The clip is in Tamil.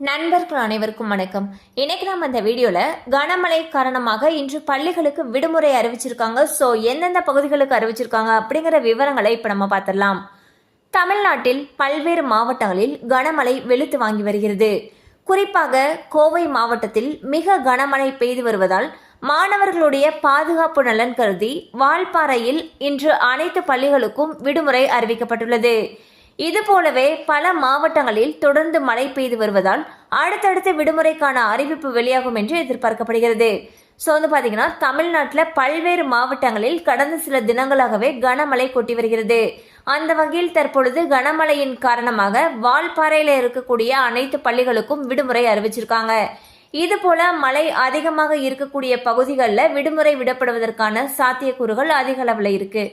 நண்பர்கள் அனைவருக்கும் வணக்கம். இன்னைக்கு நம்ம இந்த வீடியோவில் கனமழை காரணமாக இன்று பள்ளிகளுக்கு விடுமுறை அறிவிச்சிருக்காங்க. ஸோ எந்தெந்த பகுதிகளுக்கு அறிவிச்சிருக்காங்க அப்படிங்கிற விவரங்களை இப்போ நம்ம பார்த்துடலாம். தமிழ்நாட்டில் பல்வேறு மாவட்டங்களில் கனமழை வெளுத்து வாங்கி வருகிறது. குறிப்பாக கோவை மாவட்டத்தில் மிக கனமழை பெய்து வருவதால் மாணவர்களுடைய பாதுகாப்பு நலன் கருதி வால்பாறையில் இன்று அனைத்து பள்ளிகளுக்கும் விடுமுறை அறிவிக்கப்பட்டுள்ளது. இதுபோலவே பல மாவட்டங்களில் தொடர்ந்து மழை பெய்து வருவதால் அடுத்தடுத்த விடுமுறைக்கான அறிவிப்பு வெளியாகும் என்று எதிர்பார்க்கப்படுகிறது. ஸோ வந்து பார்த்தீங்கன்னா தமிழ்நாட்டில் பல்வேறு மாவட்டங்களில் கடந்த சில தினங்களாகவே கனமழை கொட்டி வருகிறது. அந்த வகையில் தற்பொழுது கனமழையின் காரணமாக வால்பாறையில் இருக்கக்கூடிய அனைத்து பள்ளிகளுக்கும் விடுமுறை அறிவிச்சிருக்காங்க. இதுபோல மழை அதிகமாக இருக்கக்கூடிய பகுதிகளில் விடுமுறை விடப்படுவதற்கான சாத்தியக்கூறுகள் அதிக அளவில் இருக்குது